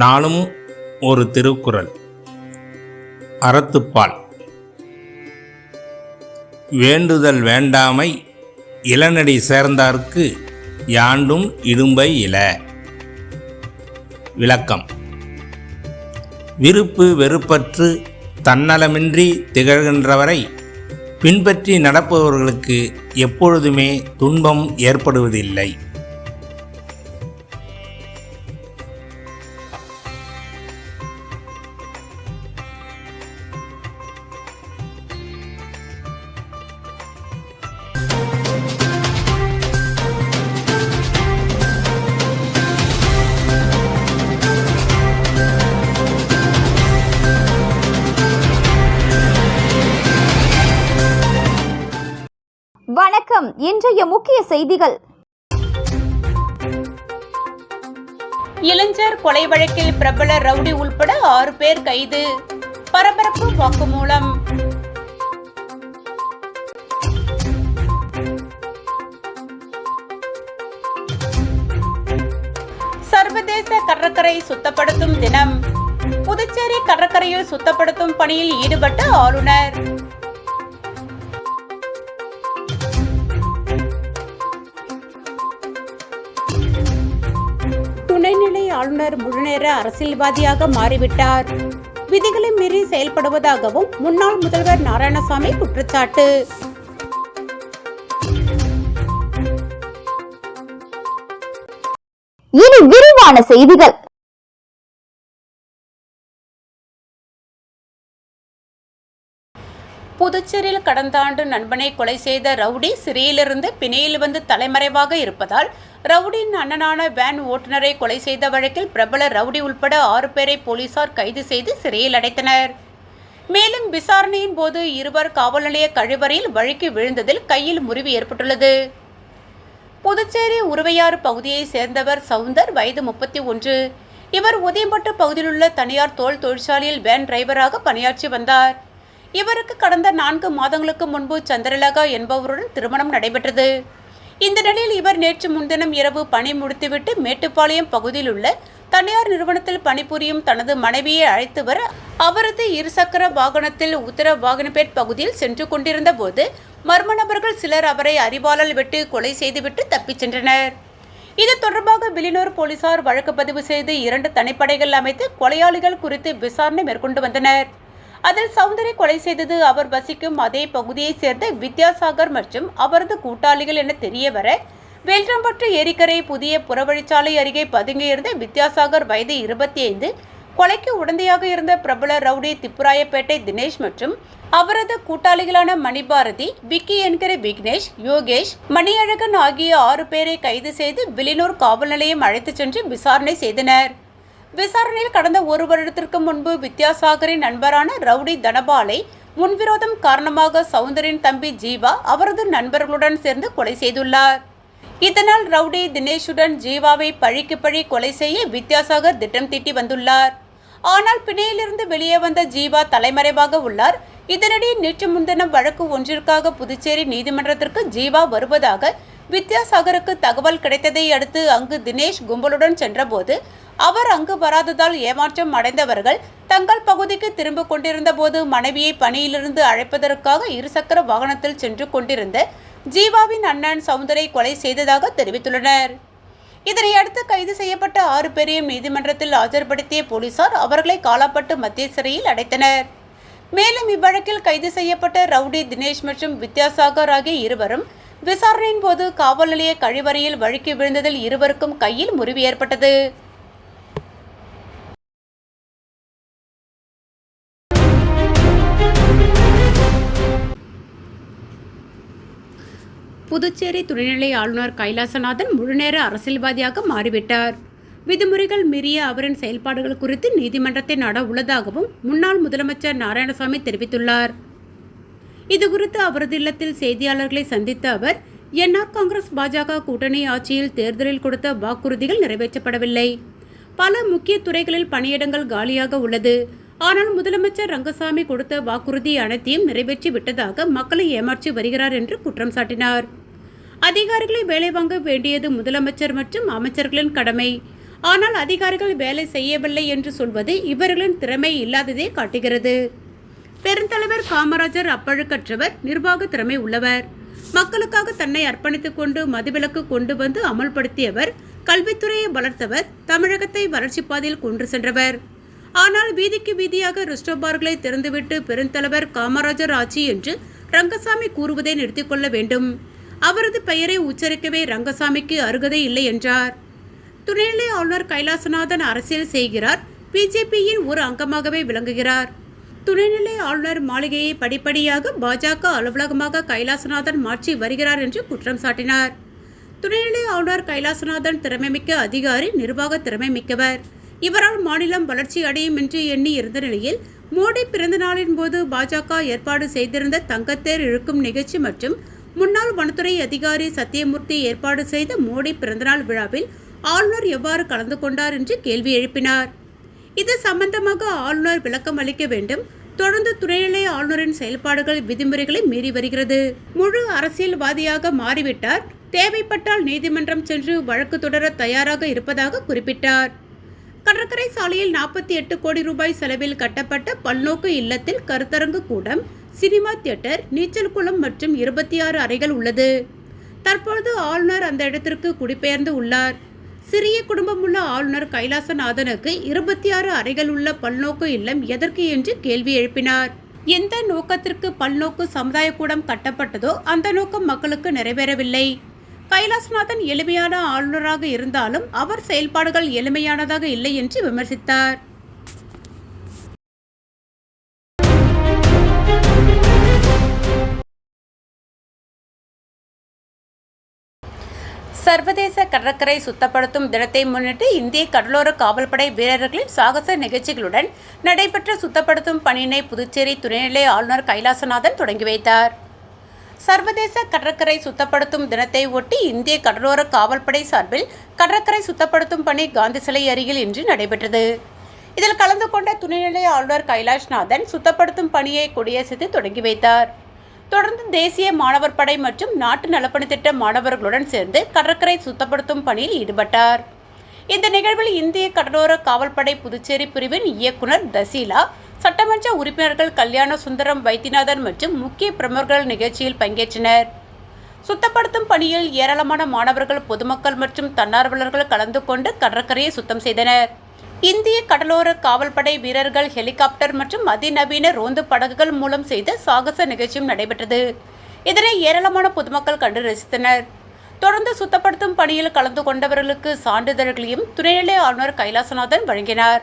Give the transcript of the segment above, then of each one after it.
நாளும் ஒரு திருக்குறள். அறத்துப்பால். வேண்டுதல் வேண்டாமை இளநடி சேர்ந்தார்க்கு யாண்டும் இடும்பை இல. விளக்கம். விருப்பு வெறுப்பற்று தன்னலமின்றி திகழ்கின்றவரை பின்பற்றி நடப்பவர்களுக்கு எப்பொழுதுமே துன்பம் ஏற்படுவதில்லை. வணக்கம். இன்றைய முக்கிய செய்திகள். இளைஞர் கொலை வழக்கில் பிரபல ரவுடி உள்பட ஆறு பேர் கைது. பரபரப்பு வாக்குமூலம். சர்வதேச கடற்கரை சுத்தப்படுத்தும் தினம். புதுச்சேரி கடற்கரையில் சுத்தப்படுத்தும் பணியில் ஈடுபட்ட ஆளுநர். ஆளுநர் முழுநேர அரசியல்வாதியாக மாறிவிட்டார். விதிகளை மீறி செயல்படுவதாகவும் முன்னாள் முதல்வர் நாராயணசாமி குற்றச்சாட்டு. இனி விரிவான செய்திகள். புதுச்சேரியில் கடந்த ஆண்டு நண்பனை கொலை செய்த ரவுடி சிறையிலிருந்து பிணையில் வந்து தலைமறைவாக இருப்பதால் ரவுடியின் அண்ணனான வேன் ஓட்டுநரை கொலை செய்த வழக்கில் பிரபல ரவுடி உள்பட ஆறு பேரை போலீசார் கைது செய்து சிறையில் அடைத்தனர். மேலும் விசாரணையின் போது இருவர் காவல் நிலைய கழிவறையில் வழுக்கி விழுந்ததில் கையில் முறிவு ஏற்பட்டுள்ளது. புதுச்சேரி உருவையாறு பகுதியைச் சேர்ந்தவர் சவுந்தர் வயது முப்பத்தி ஒன்று. இவர் உதயம்பட்டு பகுதியிலுள்ள தனியார் தோல் தொழிற்சாலையில் வேன் டிரைவராக பணியாற்றி வந்தார். இவருக்கு கடந்த நான்கு மாதங்களுக்கு முன்பு சந்திரலகா என்பவருடன் திருமணம் நடைபெற்றது. இந்த நிலையில் இவர் நேற்று முன்தினம் இரவு பணி முடித்துவிட்டு மேட்டுப்பாளையம் பகுதியில் உள்ள தனியார் நிறுவனத்தில் பணிபுரியும் தனது மனைவியை அழைத்து வர அவரது இருசக்கர வாகனத்தில் உத்தர வாகனப்பேட் பகுதியில் சென்று கொண்டிருந்த போது மர்ம நபர்கள் சிலர் அவரை அறிவாளல் வெட்டி கொலை செய்துவிட்டு தப்பிச் சென்றனர். இது தொடர்பாக வில்லியனூர் போலீசார் வழக்கு பதிவு செய்து இரண்டு தனிப்படைகள் அமைத்து கொலையாளிகள் குறித்து விசாரணை மேற்கொண்டு வந்தனர். அதில் சௌந்தரை கொலை செய்தது அவர் வசிக்கும் அதே பகுதியைச் சேர்ந்த வித்யாசாகர் மற்றும் அவரது கூட்டாளிகள் என தெரியவர வேல்ராம்பட்டு ஏரிக்கரை புதிய புறவழிச்சாலை அருகே பதுங்கியிருந்த வித்யாசாகர் வயது இருபத்தி ஐந்து கொலைக்கு உடந்தையாக இருந்த பிரபல ரவுடி திப்புராயப்பேட்டை தினேஷ் மற்றும் அவரது கூட்டாளிகளான மணிபாரதி விக்கி என்கிற விக்னேஷ் யோகேஷ் மணியழகன் ஆகிய ஆறு பேரை கைது செய்து விலினூர் காவல் நிலையம் அழைத்துச் சென்று விசாரணை செய்தனர். விசாரணையில் கடந்த ஒரு வருடத்திற்கு முன்பு வித்யாசாகரின் நண்பரான ரவுடி தனபாலை முன்விரோதம் காரணமாக சவுந்தரின் தம்பி ஜீவா அவரது நண்பர்களுடன் சேர்ந்து கொலை செய்துள்ளார். இதனால் ரவுடி தினேஷுடன் ஜீவாவை பழிக்கு பழி கொலை செய்ய வித்யாசாகர் திட்டம் தீட்டி வந்துள்ளார். ஆனால் பிணையிலிருந்து வெளியே வந்த ஜீவா தலைமறைவாக உள்ளார். இதனிடையே நேற்று முன்தினம் வழக்கு ஒன்றிற்காக புதுச்சேரி நீதிமன்றத்திற்கு ஜீவா வருவதாக வித்யாசாகருக்கு தகவல் கிடைத்ததை அடுத்து அங்கு தினேஷ் கும்பலுடன் சென்றபோது அவர் அங்கு வராததால் ஏமாற்றம் அடைந்தவர்கள் தங்கள் பகுதிக்கு திரும்ப கொண்டிருந்த போது மனைவியை பணியிலிருந்து அழைப்பதற்காக இருசக்கர வாகனத்தில் சென்று கொண்டிருந்த ஜீவாவின் அண்ணன் சவுந்தரை கொலை செய்ததாக தெரிவித்துள்ளனர். இதனையடுத்து கைது செய்யப்பட்ட ஆறு பேரையும் நீதிமன்றத்தில் ஆஜர்படுத்திய போலீசார் அவர்களை காலாப்பட்டு மத்திய சிறையில் அடைத்தனர். மேலும் இவ்வழக்கில் கைது செய்யப்பட்ட ரவுடி தினேஷ் மற்றும் வித்யாசாகர் ஆகிய இருவரும் விசாரணையின் போது காவல் நிலைய கழிவறையில் வழுக்கி விழுந்ததில் இருவருக்கும் கையில் முறிவு ஏற்பட்டது. புதுச்சேரி துணைநிலை ஆளுநர் கைலாசநாதன் முழுநேர அரசியல்வாதியாக மாறிவிட்டார். விதிமுறைகள் மீறிய அவரின் செயல்பாடுகள் குறித்து நீதிமன்றத்தை நாட உள்ளதாகவும் முன்னாள் முதலமைச்சர் நாராயணசாமி தெரிவித்துள்ளார். இதுகுறித்து அவரது இல்லத்தில் செய்தியாளர்களை சந்தித்த அவர் என்ஆர் காங்கிரஸ் பாஜக கூட்டணி ஆட்சியில் தேர்தலில் கொடுத்த வாக்குறுதிகள் நிறைவேற்றப்படவில்லை. பல முக்கிய துறைகளில் பணியிடங்கள் காலியாக உள்ளது. ஆனால் முதலமைச்சர் ரங்கசாமி கொடுத்த வாக்குறுதி அனைத்தையும் நிறைவேற்றி விட்டதாக மக்களை ஏமாற்றி வருகிறார் என்று குற்றம் சாட்டினார். அதிகாரிகளை வேலை வாங்க வேண்டியது முதலமைச்சர் மற்றும் அமைச்சர்களின் கடமை. ஆனால் அதிகாரிகள் வேலை செய்யவில்லை என்று சொல்வது இவர்களின் திறமை இல்லாததே காட்டுகிறது. பெருந்தலைவர் காமராஜர் அப்பழுக்கற்றவர் நிர்வாக திறமை உள்ளவர். மக்களுக்காக தன்னை அர்ப்பணித்துக் கொண்டு மதுவிலக்கு கொண்டு வந்து அமல்படுத்தியவர் கல்வித்துறையை வளர்த்தவர் தமிழகத்தை வளர்ச்சி பாதையில் கொண்டு சென்றவர். ஆனால் வீதிக்கு வீதியாக ரெஸ்டோபார்களை திறந்துவிட்டு பெருந்தலைவர் காமராஜர் ஆட்சி என்று ரங்கசாமி கூறுவதை நிறுத்திக்கொள்ள வேண்டும். அவரது பெயரை உச்சரிக்கவே ரங்கசாமிக்கு அருகதை இல்லை என்றார். துணைநிலை ஆளுநர் கைலாசநாதன் அரசியல் செய்கிறார் பிஜேபியின் ஒரு அங்கமாகவே விளங்குகிறார். துணைநிலை ஆளுநர் மாளிகையை படிப்படியாக பாஜக அலுவலகமாக கைலாசநாதன் மாற்றி வருகிறார் என்று குற்றம் சாட்டினார். துணைநிலை ஆளுநர் கைலாசநாதன் திறமைமிக்க அதிகாரி நிர்வாக திறமை மிக்கவர் இவரால் மாநிலம் வளர்ச்சி அடையும் என்று எண்ணி இருந்த நிலையில் மோடி பிறந்த நாளின் போது பாஜக ஏற்பாடு செய்திருந்த தங்கத்தேர் இழுக்கும் நிகழ்ச்சி மற்றும் முன்னாள் வனத்துறை அதிகாரி சத்தியமூர்த்தி ஏற்பாடு செய்த மோடி பிறந்தநாள் விழாவில் ஆளுநர் எவ்வாறு கலந்து கொண்டார் என்று கேள்வி எழுப்பினார். இது சம்பந்தமாக ஆளுநர் விளக்கம் அளிக்க வேண்டும். தொடர்ந்து துணைநிலை ஆளுநரின் செயல்பாடுகள் விதிமுறைகளை மீறி வருகிறது. முழு அரசியல்வாதியாக மாறிவிட்டார். தேவைப்பட்டால் நீதிமன்றம் சென்று வழக்கு தொடர தயாராக இருப்பதாக குறிப்பிட்டார். கடற்கரை சாலையில் நாற்பத்தி எட்டு கோடி ரூபாய் செலவில் கட்டப்பட்ட பல்நோக்கு இல்லத்தில் கருத்தரங்கு கூடம் சினிமா தியேட்டர் நீச்சல் குளம் மற்றும் இருபத்தி ஆறு அறைகள் உள்ளது. தற்பொழுது ஆளுநர் அந்த இடத்திற்கு குடிபெயர்ந்து உள்ளார். சிறிய குடும்பம் உள்ள ஆளுநர் கைலாசநாதனுக்கு இருபத்தி ஆறு அறைகள் உள்ள பல்நோக்கு இல்லம் எதற்கு என்று கேள்வி எழுப்பினார். எந்த நோக்கத்திற்கு பல்நோக்கு சமுதாய கூடம் கட்டப்பட்டதோ அந்த நோக்கம் மக்களுக்கு நிறைவேறவில்லை. கைலாசநாதன் எளிமையான ஆளுநராக இருந்தாலும் அவர் செயல்பாடுகள் எளிமையானதாக இல்லை என்று விமர்சித்தார். சர்வதேச கடற்கரை சுத்தப்படுத்தும் தினத்தை முன்னிட்டு இந்திய கடலோர காவல்படை வீரர்களின் சாகச நிகழ்ச்சிகளுடன் நடைபெற்ற சுத்தப்படுத்தும் பணியினை புதுச்சேரி துணைநிலை ஆளுநர் கைலாசநாதன் தொடங்கி வைத்தார். சர்வதேச கடற்கரை சுத்தப்படுத்தும் தினத்தை ஒட்டி இந்திய கடலோர காவல்படை சார்பில் கடற்கரை சுத்தப்படுத்தும் பணி காந்தி சிலை அருகில் இன்று நடைபெற்றது. இதில் கலந்து கொண்ட துணைநிலை ஆளுநர் கைலாஷ்நாதன் சுத்தப்படுத்தும் பணியை கொடியசைத்து தொடங்கி வைத்தார். தொடர்ந்து தேசிய மாணவர் படை மற்றும் நாட்டு நலப்பணி திட்ட மாணவர்களுடன் சேர்ந்து கடற்கரை சுத்தப்படுத்தும் பணியில் ஈடுபட்டார். இந்த நிகழ்வில் இந்திய கடலோர காவல்படை புதுச்சேரி பிரிவின் இயக்குனர் தசீலா சட்டமன்ற உறுப்பினர்கள் கல்யாண சுந்தரம் வைத்தியநாதன் மற்றும் முக்கிய பிரமுகர்கள் நிகழ்ச்சியில் பங்கேற்றனர். சுத்தப்படுத்தும் பணியில் ஏராளமான மாணவர்கள் பொதுமக்கள் மற்றும் தன்னார்வலர்கள் கலந்து கொண்டு கடற்கரையை சுத்தம் செய்தனர். இந்திய கடலோர காவல்படை வீரர்கள் ஹெலிகாப்டர் மற்றும் அதிநவீன ரோந்து படகுகள் மூலம் செய்த சாகச நிகழ்ச்சியும் நடைபெற்றது. இதனை ஏராளமான பொதுமக்கள் கண்டு ரசித்தனர். தொடர்ந்து சுத்தப்படுத்தும் பணியில் கலந்து கொண்டவர்களுக்கு சான்றிதழ்களையும் துணைநிலை ஆளுநர் கைலாசநாதன் வழங்கினார்.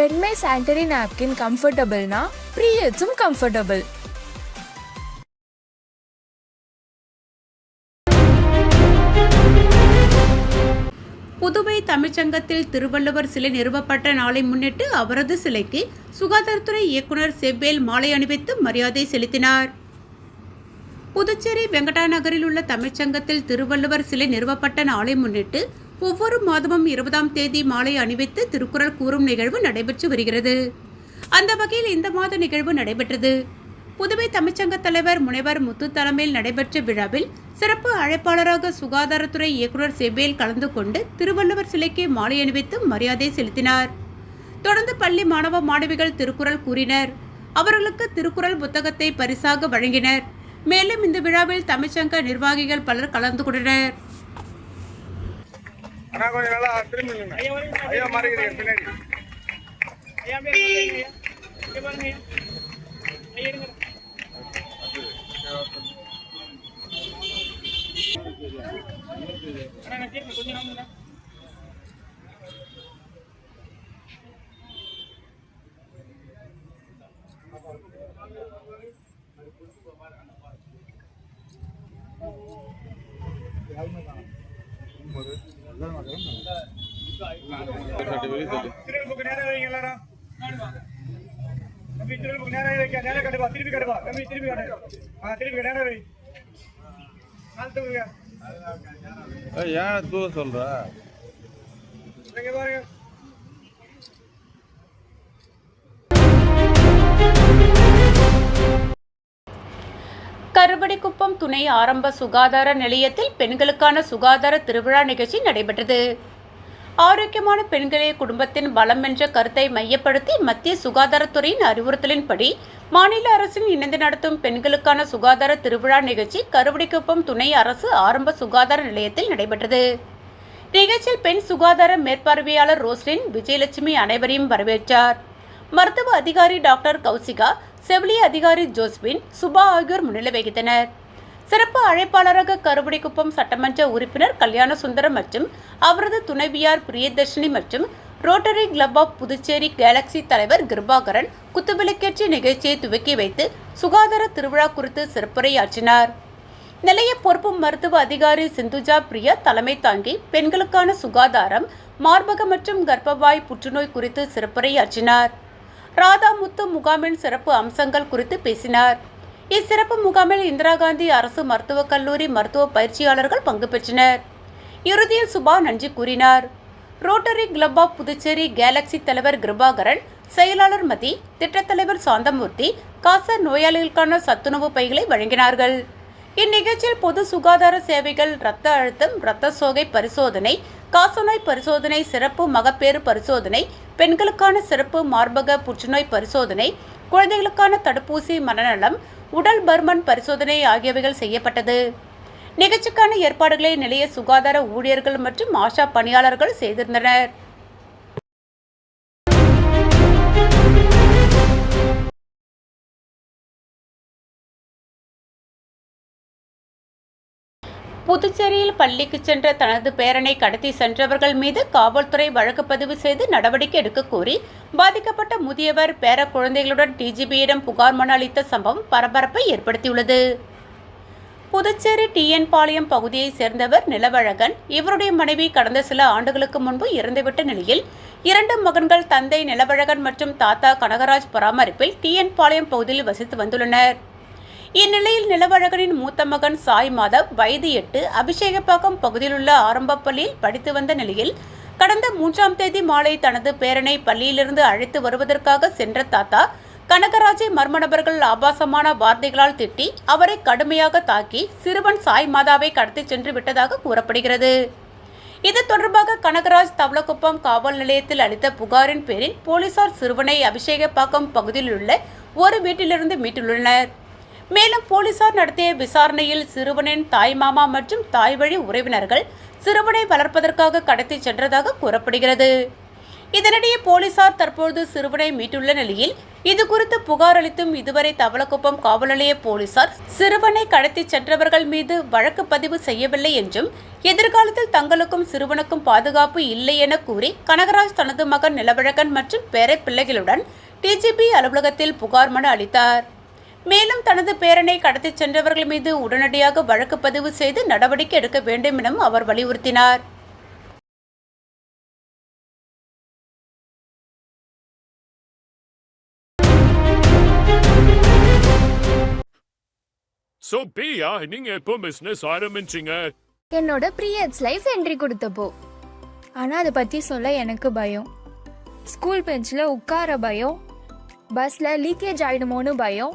பெண்மை சானிடரி நாப்கின் கம்ஃபர்டபுள்னா ப்ரீயட்ஸும் கம்ஃபர்டபுள். புதுவை தமிழ்ச்சங்கத்தில் திருவள்ளுவர் சிலை நிறுவப்பட்ட நாளை முன்னிட்டு அவரது சிலைக்கு சுகாதாரத்துறை இயக்குனர் செவ்வேல் மாலை அணிவித்து மரியாதை செலுத்தினார். புதுச்சேரி வெங்கடாநகரில் உள்ள தமிழ்ச்சங்கத்தில் திருவள்ளுவர் சிலை நிறுவப்பட்ட நாளை முன்னிட்டு ஒவ்வொரு மாதமும் இருபதாம் தேதி மாலை அணிவித்து திருக்குறள் கூறும் நிகழ்வு நடைபெற்று வருகிறது. அந்த வகையில் இந்த மாத நிகழ்வு நடைபெற்றது. புதுவை தமிழ்ச்சங்க தலைவர் முனைவர் முத்து தலைமையில் நடைபெற்ற விழாவில் சிறப்பு அழைப்பாளராக சுகாதாரத்துறை இயக்குனர் செவ்வேல் கலந்து கொண்டு திருவள்ளுவர் சிலைக்கு மாலை அணிவித்து மரியாதை செலுத்தினார். தொடர்ந்து பள்ளி மாணவ மாணவிகள் திருக்குறள் கூறினர். அவர்களுக்கு திருக்குறள் புத்தகத்தை பரிசாக வழங்கினர். மேலும் இந்த விழாவில் தமிழ்ச்சங்க நிர்வாகிகள் பலர் கலந்து கொண்டனர். அண்ணா கொஞ்சம் நல்லா திரும்பி. ஐயா மறைக்கிறீங்க பின்னாடி. திரும்பி பக்கம் வைங்க எல்லாரும் தம்பி வைக்க கட்டுப்பா திருப்பி கட்டுப்பா தம்பி திருப்பி கட்டு ஆ திருப்பி வை நாள் தூக்குங்க ஏன் தூ சொல்ற இங்க பாருங்க துணை ஆரம்ப சுகாதார நிலையத்தில் பெண்களுக்கான சுகாதார திருவிழா நிகழ்ச்சி நடைபெற்றது. ஆரோக்கியமான பெண்களே குடும்பத்தின் பலம் என்ற கருத்தை மையப்படுத்தி மத்திய சுகாதாரத்துறையின் அறிவுறுத்தலின்படி மாநில அரசின் இணைந்து நடத்தும் பெண்களுக்கான சுகாதார திருவிழா நிகழ்ச்சி கருவடிக்குப்பம் துணை அரசு ஆரம்ப சுகாதார நிலையத்தில் நடைபெற்றது. நிகழ்ச்சியில் பெண் சுகாதார மேற்பார்வையாளர் ரோஸ்லின் விஜயலட்சுமி அனைவரையும் வரவேற்றார். மருத்துவ அதிகாரி டாக்டர் கௌசிகா செவிலிய அதிகாரி ஜோஸ்பின் சுபா ஆகியோர் முன்னிலை வகித்தனர். சிறப்பு அழைப்பாளராக கருவடிக்குப்பம் சட்டமன்ற உறுப்பினர் கல்யாண சுந்தரம் மற்றும் அவரது துணைவியார் பிரியதர்ஷினி மற்றும் rotary club of Puducherry galaxy தலைவர் கிருபாகரன் குத்துவிளக்கேற்றி நிகழ்ச்சியை துவக்கி வைத்து சுகாதார திருவிழா குறித்து சிறப்புரையாற்றினார். நிலைய பொறுப்பு மருத்துவ அதிகாரி சிந்துஜா பிரியா தலைமை தாங்கி பெண்களுக்கான சுகாதாரம் மார்பக மற்றும் கர்ப்பவாய் புற்றுநோய் குறித்து சிறப்புரையாற்றினார். ராதாமுத்து முகாமின் சிறப்பு அம்சங்கள் குறித்து பேசினார். இச்சிறப்பு முகாமில் இந்திரா காந்தி அரசு மருத்துவக் கல்லூரி மருத்துவ பயிற்சியாளர்கள் பங்கு பெற்றனர். இறுதியில் சுபா நன்றி கூறினார். Rotary club of Puducherry galaxy தலைவர் கிருபாகரன் செயலாளர் மதி திட்டத்தலைவர் சாந்தமூர்த்தி காசர் நோயாளிகளுக்கான சத்துணவு பைகளை வழங்கினார்கள். இந்நிகழ்ச்சியில் பொது சுகாதார சேவைகள் இரத்த அழுத்தம் இரத்த சோகை பரிசோதனை காசநோய் பரிசோதனை சிறப்பு மகப்பேறு பரிசோதனை பெண்களுக்கான சிறப்பு மார்பக புற்றுநோய் பரிசோதனை குழந்தைகளுக்கான தடுப்பூசி மனநலம் உடல் பர்மன் பரிசோதனை ஆகியவைகள் செய்யப்பட்டது. நிகழ்ச்சிக்கான ஏற்பாடுகளை நிலைய சுகாதார ஊழியர்கள் மற்றும் ஆஷா பணியாளர்கள் செய்திருந்தனர். புதுச்சேரியில் பள்ளிக்கு சென்ற தனது பேரனை கடத்தி சென்றவர்கள் மீது காவல்துறை வழக்கு பதிவு செய்து நடவடிக்கை எடுக்க கோரி பாதிக்கப்பட்ட முதியவர் பேர குழந்தைகளுடன் டிஜிபியிடம் புகார் மனு அளித்த சம்பவம் பரபரப்பை ஏற்படுத்தியுள்ளது. புதுச்சேரி டிஎன் பாளையம் பகுதியைச் சேர்ந்தவர் நிலவழகன். இவருடைய மனைவி கடந்த சில ஆண்டுகளுக்கு முன்பு இறந்துவிட்ட நிலையில் இரண்டு மகன்கள் தந்தை நிலவழகன் மற்றும் தாத்தா கனகராஜ் பராமரிப்பில் டிஎன் பாளையம் பகுதியில் வசித்து வந்துள்ளனர். இந்நிலையில் நிலவழகனின் மூத்த மகன் சாய் மாதவ் வயது எட்டு அபிஷேகப்பாக்கம் பகுதியிலுள்ள ஆரம்பப்பள்ளியில் பள்ளியில் படித்து வந்த நிலையில் கடந்த மூன்றாம் தேதி மாலை தனது பேரனை பள்ளியிலிருந்து அழைத்து வருவதற்காக சென்ற தாத்தா கனகராஜை மர்ம நபர்கள் ஆபாசமான வார்த்தைகளால் திட்டி அவரை கடுமையாக தாக்கி சிறுவன் சாய் மாதாவை கடத்தி சென்று விட்டதாக கூறப்படுகிறது. இது தொடர்பாக கனகராஜ் தவளக்குப்பம் காவல் நிலையத்தில் அளித்த புகாரின் பேரில் போலீசார் சிறுவனை அபிஷேகப்பாக்கம் பகுதியில் உள்ள ஒரு வீட்டிலிருந்து மீட்டுள்ளனர். மேலும் போலீசார் நடத்திய விசாரணையில் சிறுவனின் தாய்மாமா மற்றும் தாய்வழி உறவினர்கள் சிறுவனை வளர்ப்பதற்காக கடத்தி சென்றதாக கூறப்படுகிறது. இதனிடையே போலீசார் தற்போது சிறுவனை மீட்டுள்ள நிலையில் இது குறித்து புகார் அளித்தும் இதுவரை தவளக்குப்பம் காவல் நிலைய போலீசார் சிறுவனை கடத்தி சென்றவர்கள் மீது வழக்கு பதிவு செய்யவில்லை என்றும் எதிர்காலத்தில் தங்களுக்கும் சிறுவனுக்கும் பாதுகாப்பு இல்லை என கூறி கனகராஜ் தனது மகன் நிலவழகன் மற்றும் பேர பிள்ளைகளுடன் டிஜிபி அலுவலகத்தில் புகார் மனு அளித்தார். மேலும் தனது பேரனை கடத்திச் சென்றவர்கள் மீது உடனடியாக வழக்கு பதிவு செய்து நடவடிக்கை எடுக்க வேண்டும் எனவும் அவர் வலியுறுத்தினார். ஸோ பிரியா நீங்க எப்போ பிசினஸ் ஆரம்பிச்சீங்க? என்னோட ப்ரீயட்ஸ் லைஃப் என்ட்ரி கொடுத்தப்போ. ஆனால் அதை பற்றி சொல்ல எனக்கு பயம். ஸ்கூல் பெஞ்சில் உட்கார பயம். பஸ்ஸில் லீக்கேஜ் ஆகிடுமோன்னு பயம்.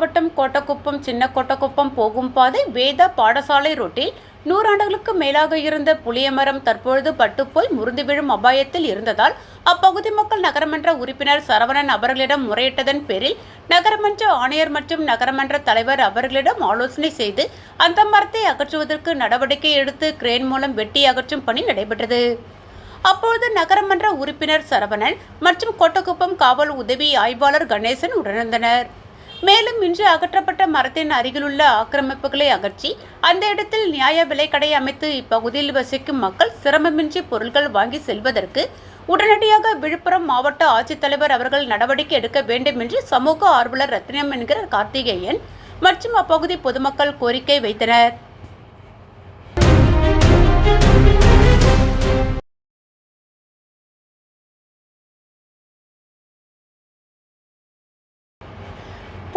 மாவட்டம் கோட்டக்குப்பம் சின்ன கோட்டக்குப்பம் போகும் பாதை வேதா பாடசாலை ரோட்டில் நூறாண்டுகளுக்கு மேலாக இருந்த புளியமரம் தற்பொழுது பட்டுப்போய் முறிந்து விழும் அபாயத்தில் இருந்ததால் அப்பகுதி மக்கள் நகரமன்ற உறுப்பினர் சரவணன் அவர்களிடம் முறையிட்டதன் பேரில் நகரமன்ற ஆணையர் மற்றும் நகரமன்ற தலைவர் அவர்களிடம் ஆலோசனை செய்து அந்த மரத்தை அகற்றுவதற்கு நடவடிக்கை எடுத்து கிரேன் மூலம் வெட்டி அகற்றும் பணி நடைபெற்றது. அப்பொழுது நகரமன்ற உறுப்பினர் சரவணன் மற்றும் கோட்டக்குப்பம் காவல் உதவி ஆய்வாளர் கணேசன் உடனிருந்தனர். மேலும் இன்று அகற்றப்பட்ட மரத்தின் அருகிலுள்ள ஆக்கிரமிப்புகளை அகற்றி அந்த இடத்தில் நியாய விலைக்கடை அமைத்து இப்பகுதியில் வசிக்கும் மக்கள் சிரமமின்றி பொருட்கள் வாங்கி செல்வதற்கு உடனடியாக விழுப்புரம் மாவட்ட ஆட்சித்தலைவர் அவர்கள் நடவடிக்கை எடுக்க வேண்டும் என்று சமூக ஆர்வலர் ரத்னம் என்கிற கார்த்திகேயன் மற்றும் அப்பகுதி பொதுமக்கள் கோரிக்கை வைத்தனர்.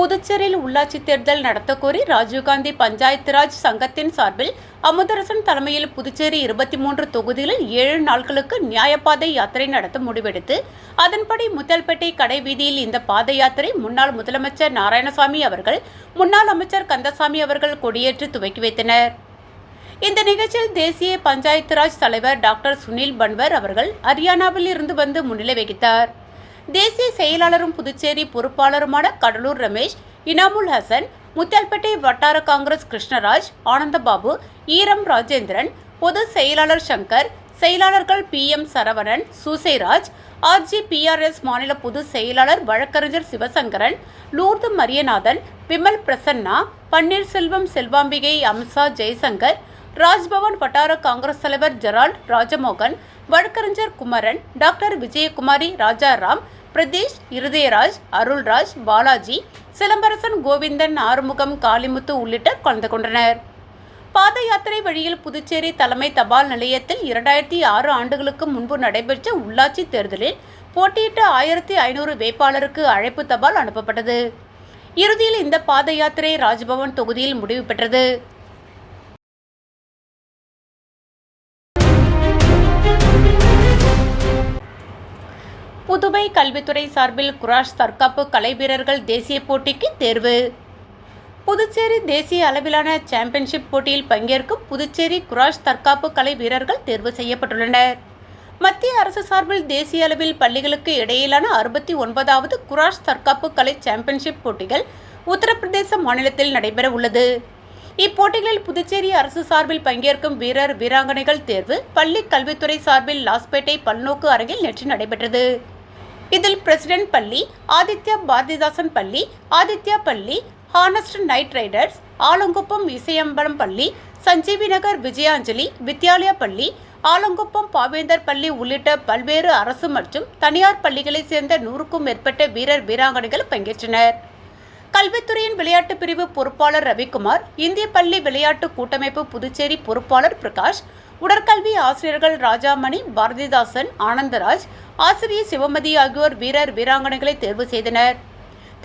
புதுச்சேரியில் உள்ளாட்சி தேர்தல் நடத்தக்கோரி ராஜீவ்காந்தி பஞ்சாயத்து ராஜ் சங்கத்தின் சார்பில் அமுதரசன் தலைமையில் புதுச்சேரி இருபத்தி மூன்று தொகுதிகளில் ஏழு நாட்களுக்கு நியாயப்பாதை யாத்திரை நடத்த முடிவெடுத்து அதன்படி முத்தல்பேட்டை கடை வீதியில் இந்த பாத யாத்திரை முன்னாள் முதலமைச்சர் நாராயணசாமி அவர்கள் முன்னாள் அமைச்சர் கந்தசாமி அவர்கள் கொடியேற்றி துவக்கி வைத்தனர். இந்த நிகழ்ச்சியில் தேசிய பஞ்சாயத்து ராஜ் தலைவர் டாக்டர் சுனில் பன்வர் அவர்கள் ஹரியானாவில் இருந்து வந்து முன்னிலை வகித்தார். தேசிய செயலாளரும் புதுச்சேரி பொறுப்பாளருமான கடலூர் ரமேஷ் இனாமுல் ஹசன் முத்தியால்பேட்டை வட்டார காங்கிரஸ் கிருஷ்ணராஜ் ஆனந்தபாபு ஈரம் ராஜேந்திரன் பொது செயலாளர் சங்கர் செயலாளர்கள் P M Saravanan Susairaj RG PRS மாநில பொதுச் செயலாளர் வழக்கறிஞர் சிவசங்கரன் லூர்து மரியநாதன் விமல் பிரசன்னா பன்னீர்செல்வம் செல்வாம்பிகை அம்சா ஜெய்சங்கர் ராஜ்பவன் வட்டார காங்கிரஸ் தலைவர் ஜெரால்ட் ராஜமோகன் வழக்கறிஞர் குமரன் டாக்டர் விஜயகுமாரி ராஜாராம் பிரதீஷ் இருதயராஜ் அருள்ராஜ் பாலாஜி சிலம்பரசன் கோவிந்தன் ஆறுமுகம் காளிமுத்து உள்ளிட்டோர் கலந்து கொண்டனர். பாத யாத்திரை வழியில் புதுச்சேரி தலைமை தபால் நிலையத்தில் இரண்டாயிரத்தி ஆறு ஆண்டுகளுக்கு முன்பு நடைபெற்ற உள்ளாட்சி தேர்தலில் போட்டியிட்ட ஆயிரத்தி ஐநூறு வேட்பாளருக்கு அழைப்பு தபால் அனுப்பப்பட்டது. இறுதியில் இந்த பாத யாத்திரை ராஜ்பவன் தொகுதியில் முடிவு பெற்றது. புதுவை கல்வித்துறை சார்பில் குராஷ் தற்காப்பு கலை வீரர்கள் தேசிய போட்டிக்கு தேர்வு. புதுச்சேரி தேசிய அளவிலான சாம்பியன்ஷிப் போட்டியில் பங்கேற்கும் புதுச்சேரி குராஷ் தற்காப்பு கலை வீரர்கள் தேர்வு செய்யப்பட்டுள்ளனர். மத்திய அரசு சார்பில் தேசிய அளவில் பள்ளிகளுக்கு இடையிலான அறுபத்தி ஒன்பதாவது குராஷ் தற்காப்பு கலை சாம்பியன்ஷிப் போட்டிகள் உத்தரப்பிரதேச மாநிலத்தில் நடைபெற உள்ளது. இப்போட்டிகளில் புதுச்சேரி அரசு சார்பில் பங்கேற்கும் வீரர் வீராங்கனைகள் தேர்வு பள்ளி கல்வித்துறை சார்பில் லாஸ்பேட்டை பல்நோக்கு அரங்கில் நேற்று நடைபெற்றது. இதில் பிரசிடென்ட் பள்ளி ஆதித்யா பாரதிதாசன் பள்ளி ஆதித்யா பள்ளி honest knight riders Alankuppam Isaiyambalam பள்ளி சஞ்சீவி நகர் விஜயாஞ்சலி வித்யாலயா பள்ளி ஆலங்குப்பம் பாவேந்தர் பள்ளி உள்ளிட்ட பல்வேறு அரசு மற்றும் தனியார் பள்ளிகளைச் சேர்ந்த நூறுக்கும் மேற்பட்ட வீரர் வீராங்கனைகள் பங்கேற்றனர். கல்வித்துறையின் விளையாட்டு பிரிவு பொறுப்பாளர் ரவிக்குமார் இந்திய பள்ளி விளையாட்டு கூட்டமைப்பு புதுச்சேரி பொறுப்பாளர் பிரகாஷ் உடற்கல்வி ஆசிரியர்கள் ராஜாமணி பாரதிதாசன் ஆனந்தராஜ் ஆசிரியர் சிவமதி ஆகியோர் வீரர் வீராங்கனைகளை தேர்வு செய்தனர்.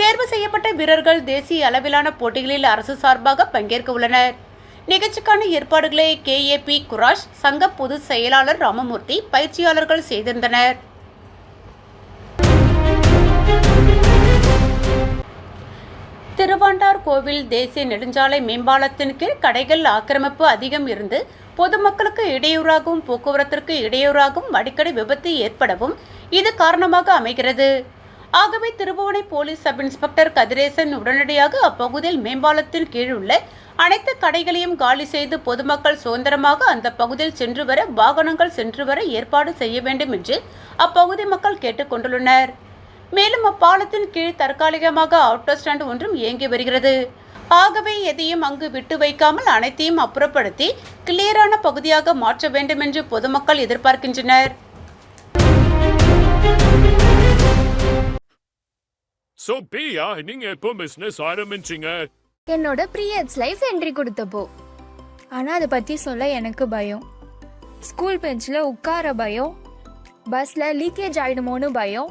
தேர்வு செய்யப்பட்ட வீரர்கள் தேசிய அளவிலான போட்டிகளில் அரசு சார்பாக பங்கேற்க உள்ளனர். நிகழ்ச்சிக்கான ஏற்பாடுகளை கேஏபி குராஷ் சங்க பொதுச் செயலாளர் ராமமூர்த்தி பயிற்சியாளர்கள் செய்திருந்தனர். திருவாண்டார் கோவில் தேசிய நெடுஞ்சாலை மேம்பாலத்தின் கீழ் கடைகள் ஆக்கிரமிப்பு அதிகம் இருந்து பொதுமக்களுக்கு இடையூறாகவும் போக்குவரத்திற்கு இடையூறாகவும் அடிக்கடி விபத்து ஏற்படவும் இது காரணமாக அமைகிறது. ஆகவே Thirubhuvanai police sub inspector Kathiresan உடனடியாக அப்பகுதியில் மேம்பாலத்தின் கீழ் உள்ள அனைத்து கடைகளையும் காலி செய்து பொதுமக்கள் சுதந்திரமாக அந்த பகுதியில் சென்று வர வாகனங்கள் சென்று வர ஏற்பாடு செய்ய வேண்டும் என்று அப்பகுதி மக்கள் கேட்டுக்கொண்டுள்ளனர் மேலும் அப்பாலத்தின் கீழ் தற்காலிகமாக ஆட்டோ ஸ்டாண்ட் ஒன்றும் இயங்கி வருகிறது. ஆகவே எதையும் அங்கு விட்டு வைக்காமல் அனைத்தையும் அப்புறப்படுத்தி கிளியரான பகுதியாக மாற்ற வேண்டும் என்று பொதுமக்கள் எதிர்பார்க்கின்றனர். ஸோ பிரியா நீங்க எப்போ பிசினஸ் ஆரம்பிச்சீங்க? என்னோட ப்ரீயட்ஸ் லைஃப் என்ட்ரி கொடுத்தப்போ. ஆனால் அதை பற்றி சொல்ல எனக்கு பயம். ஸ்கூல் பெஞ்சில் உட்கார பயம். பஸ்ஸில் லீக்கேஜ் ஆகிடுமோன்னு பயம்.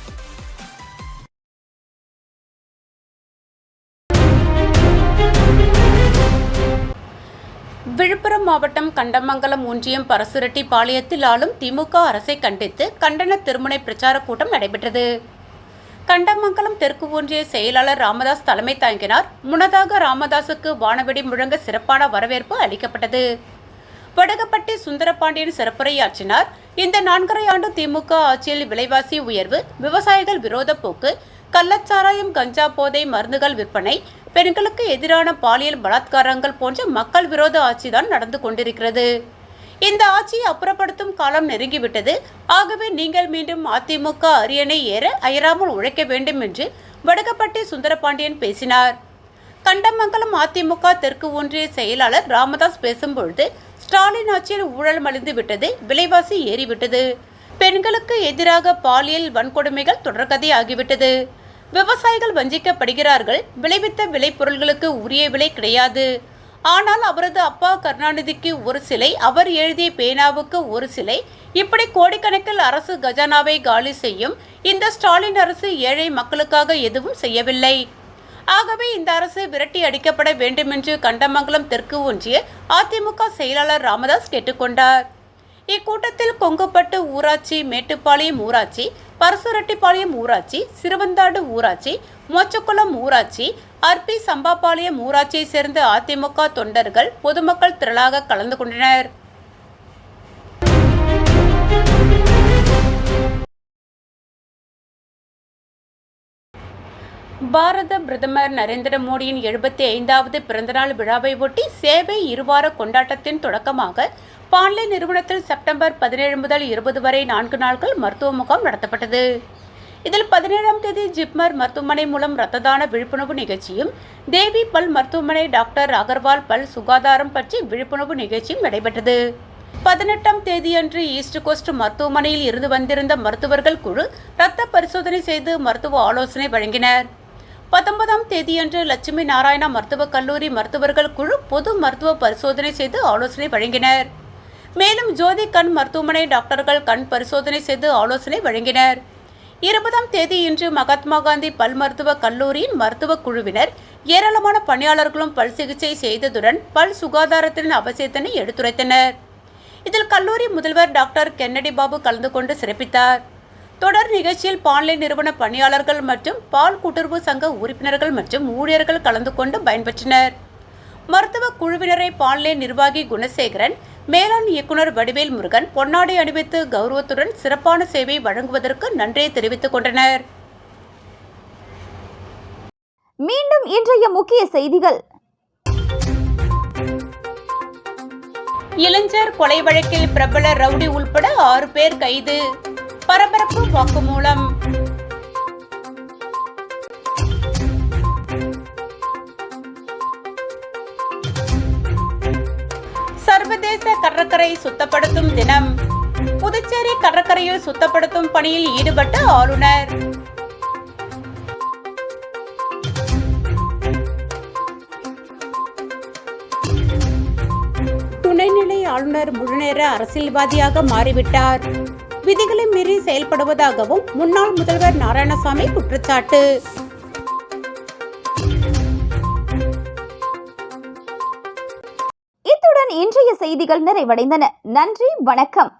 விழுப்புரம் மாவட்டம் கண்டமங்கலம் ஒன்றியம் பரசுரட்டி பாளையத்தில் ஆளும் திமுக அரசை கண்டித்து கண்டன திருமுனை பிரச்சார கூட்டம் நடைபெற்றது. கண்டமங்கலம் தெற்கு ஒன்றிய செயலாளர் ராமதாஸ் தலைமை தாங்கினார். முன்னதாக ராமதாசுக்கு வானவெடி முழங்க சிறப்பான வரவேற்பு அளிக்கப்பட்டது. வடகப்பட்டி சுந்தரபாண்டியன் சிறப்புரையாற்றினார். இந்த நான்கரை ஆண்டு திமுக ஆட்சியில் விலைவாசி உயர்வு விவசாயிகள் விரோத போக்கு கள்ளச்சாராயம் கஞ்சா போதை மருந்துகள் விற்பனை பெண்களுக்கு எதிரான பாலியல் பலாத்காரங்கள் போன்ற மக்கள் விரோத ஆட்சிதான் நடந்து கொண்டிருக்கிறது. இந்த ஆட்சியை அப்புறப்படுத்தும் காலம் நெருங்கிவிட்டது. ஆகவே நீங்கள் மீண்டும் அதிமுக அரியணை ஏற அயராமல் உழைக்க வேண்டும் என்று வடகப்பட்டி சுந்தரபாண்டியன் பேசினார். கண்டமங்கலம் அதிமுக தெற்கு ஒன்றிய செயலாளர் ராமதாஸ் பேசும்பொழுது ஸ்டாலின் ஆட்சியில் ஊழல் மலிந்து விட்டது விலைவாசி ஏறிவிட்டது. பெண்களுக்கு எதிராக பாலியல் வன்கொடுமைகள் தொடர்கதை ஆகிவிட்டது விவசாயிகள் வஞ்சிக்கப்படுகிறார்கள். விளைவித்த விளைபொருள்களுக்கு உரிய விலை கிடையாது. ஆனால் அவரது அப்பா கருணாநிதிக்கு ஒரு சிலை அவர் எழுதிய பேனாவுக்கு ஒரு சிலை இப்படி கோடிக்கணக்கில் அரசு கஜானாவை காலி செய்யும் இந்த ஸ்டாலின் அரசு ஏழை மக்களுக்காக எதுவும் செய்யவில்லை. ஆகவே இந்த அரசு விரட்டி அடிக்கப்பட வேண்டுமென்று கண்டமங்கலம் தெற்கு ஒன்றிய அதிமுக செயலாளர் ராமதாஸ் கேட்டுக்கொண்டார். இக்கூட்டத்தில் கொங்குப்பட்டு ஊராட்சி மேட்டுப்பாளையம் ஊராட்சி பரசுரட்டிப்பாளையம் ஊராட்சி சிறுவந்தாடு ஊராட்சி மோச்சக்குளம் ஊராட்சி அர்பி சம்பாபாளையம் ஊராட்சியை சேர்ந்த அதிமுக தொண்டர்கள் பொதுமக்கள் திரளாக கலந்து கொண்டனர். பாரத பிரதமர் நரேந்திர மோடியின் எழுபத்தி ஐந்தாவது பிறந்தநாள் விழாவை ஒட்டி சேவை இருவார கொண்டாட்டத்தின் தொடக்கமாக பாண்லே நிறுவனத்தில் செப்டம்பர் பதினேழு முதல் இருபது வரை நான்கு நாட்கள் மருத்துவ முகாம் நடத்தப்பட்டது. இதில் பதினேழாம் தேதி ஜிப்மர் மருத்துவமனை மூலம் இரத்த தான விழிப்புணர்வு நிகழ்ச்சியும் தேவி பல் மருத்துவமனை டாக்டர் அகர்வால் பல் சுகாதாரம் பற்றி விழிப்புணர்வு நிகழ்ச்சியும் நடைபெற்றது. பதினெட்டாம் தேதியன்று ஈஸ்ட் கோஸ்ட் மருத்துவமனையில் இருந்து வந்திருந்த மருத்துவர்கள் குழு இரத்த பரிசோதனை செய்து மருத்துவ ஆலோசனை வழங்கினர். பத்தொன்பதாம் தேதியன்று லட்சுமி நாராயணா மருத்துவக் கல்லூரி மருத்துவர்கள் குழு பொது மருத்துவ பரிசோதனை செய்து ஆலோசனை வழங்கினர். மேலும் ஜோதி கண் மருத்துவமனை டாக்டர்கள் கண் பரிசோதனை செய்து ஆலோசனை வழங்கினர். இருபதாம் தேதி இன்று மகாத்மா காந்தி பல் மருத்துவக் கல்லூரியின் மருத்துவக் குழுவினர் ஏராளமான பணியாளர்களும் பல் சிகிச்சை செய்ததுடன் பல் சுகாதாரத்தின் அவசியத்தினை எடுத்துரைத்தனர். இதில் கல்லூரி முதல்வர் டாக்டர் கென்னடி பாபு கலந்து கொண்டு சிறப்பித்தார். தொடர் நிகழ்ச்சியில் பாண்லே நிறுவன பணியாளர்கள் மற்றும் பால் கூட்டுறவு சங்க உறுப்பினர்கள் மற்றும் ஊழியர்கள் கலந்து கொண்டு பயன்பெற்றனர். மருத்துவ குழுவினரை பாண்லே நிர்வாகி குணசேகரன் மேலாண் இயக்குனர் வடிவேல் முருகன் பொன்னாடை அணிவித்து கௌரவத்துடன் சிறப்பான சேவை வழங்குவதற்கு நன்றியை தெரிவித்துக் கொண்டனர். மீண்டும் இன்றைய முக்கிய செய்திகள். இளைஞர் கொலை வழக்கில் பிரபல ரவுடி உள்பட ஆறு பேர் கைது. பரபரப்பு வாக்குமூலம். சர்வதேச கடற்கரை சுத்தப்படுத்தும் தினம். புதுச்சேரி கடற்கரையை சுத்தப்படுத்தும் பணியில் ஈடுபட்ட ஆளுநர். துணைநிலை ஆளுநர் முழுநேர அரசியல்வாதியாக மாறிவிட்டார். விதிகளை மீறி செயல்படுவதாகவும் முன்னாள் முதல்வர் நாராயணசாமி குற்றச்சாட்டு. இத்துடன் இன்றைய செய்திகள் நிறைவடைந்தன. நன்றி வணக்கம்.